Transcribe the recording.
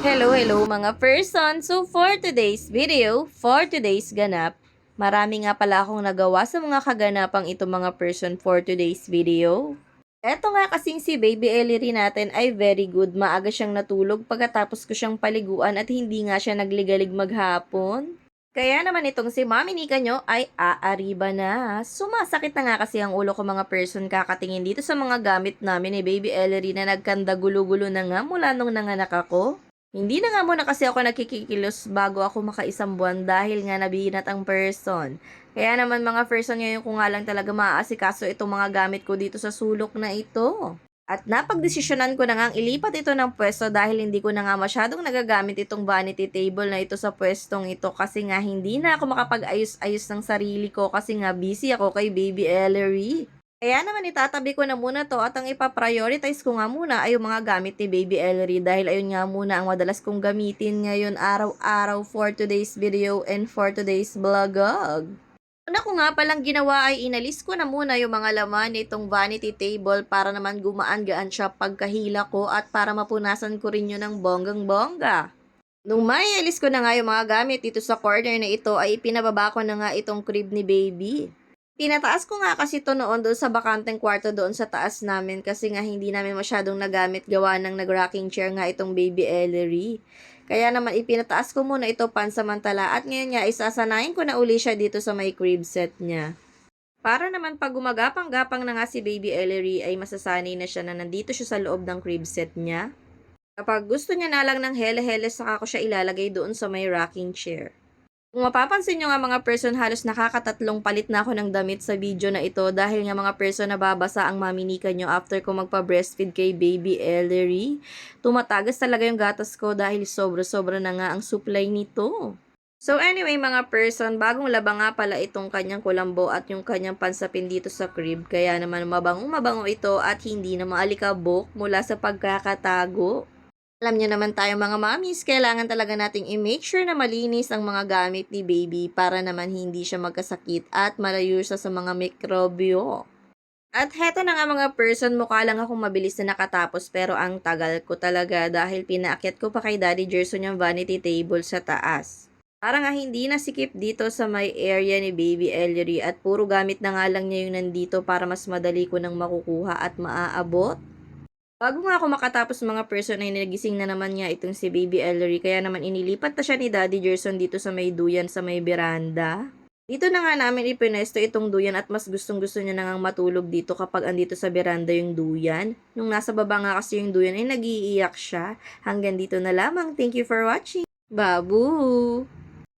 Hello, hello mga person! So for today's video, for today's ganap, marami nga pala akong nagawa sa mga kaganapang ito mga person for today's video. Eto nga kasing si Baby Ellery natin ay very good. Maaga siyang natulog pagkatapos ko siyang paliguan at hindi nga siya nagligalig maghapon. Kaya naman itong si Mami Nika nyo ay aariba na. Sumasakit na nga kasi ang ulo ko mga person kakatingin dito sa mga gamit namin ni Baby Ellery na nagkanda gulo-gulo na nga mula nung nanganak ako. Hindi na nga muna kasi ako nakikikilos bago ako makaisang buwan dahil nga nabinat ang person. Kaya naman mga person ngayon ko nga lang talaga maaasikaso itong mga gamit ko dito sa sulok na ito. At napagdesisyonan ko na nga ilipat ito ng pwesto dahil hindi ko na nga masyadong nagagamit itong vanity table na ito sa pwestong ito kasi nga hindi na ako makapag-ayos-ayos ng sarili ko kasi nga busy ako kay Baby Ellery. Kaya naman itatabi ko na muna to at ang ipaprioritize ko nga muna ay yung mga gamit ni Baby Ellery dahil ayun nga muna ang madalas kong gamitin ngayon araw-araw for today's video and for today's vlog. Una ko nga palang ginawa ay inalis ko na muna yung mga laman nitong vanity table para naman gumaan-gaan siya pagkahila ko at para mapunasan ko rin yun ng bonggang-bongga. Nung may alis ko na nga yung mga gamit dito sa corner na ito ay pinababa ko na nga itong crib ni baby. Pinataas ko nga kasi to noon doon sa bakanteng kwarto doon sa taas namin kasi nga hindi namin masyadong nagamit gawa ng nag-rocking chair nga itong baby Ellery. Kaya naman ipinataas ko muna ito pansamantala at ngayon nga isasanayin ko na uli siya dito sa may crib set niya. Para naman pag gumagapang-gapang na nga si baby Ellery ay masasanay na siya na nandito siya sa loob ng crib set niya. Kapag gusto niya na lang ng hele-hele saka ko siya ilalagay doon sa may rocking chair. Kung mapapansin nyo nga mga person, halos nakakatatlong palit na ako ng damit sa video na ito dahil nga mga person nababasa ang maminika nyo after ko magpa-breastfeed kay baby Ellery. Tumatagas talaga yung gatas ko dahil sobra-sobra na nga ang supply nito. So anyway mga person, bagong laba nga pala itong kanyang kulambo at yung kanyang pansapin dito sa crib. Kaya naman mabangong mabango ito at hindi na maalikabok mula sa pagkakatago. Alam niyo naman tayo mga mommies, kailangan talaga nating i-make sure na malinis ang mga gamit ni baby para naman hindi siya magkasakit at malayo siya sa mga mikrobyo. At heto na nga mga person, mukha lang akong mabilis na nakatapos pero ang tagal ko talaga dahil pinaakyat ko pa kay Daddy Gerson yung vanity table sa taas. Para nga hindi nasikip dito sa may area ni Baby Ellery at puro gamit na nga lang niya yung nandito para mas madali ko nang makukuha at maaabot. Bago nga ako makatapos mga person ay nagising na naman niya itong si Baby Ellery kaya naman inilipat na siya ni Daddy Gerson dito sa may duyan sa may beranda. Dito na nga namin ipinesto itong duyan at mas gustong gusto niya na nga matulog dito kapag andito sa beranda yung duyan. Nung nasa baba nga kasi yung duyan ay nagiiyak siya. Hanggang dito na lamang. Thank you for watching. Babu!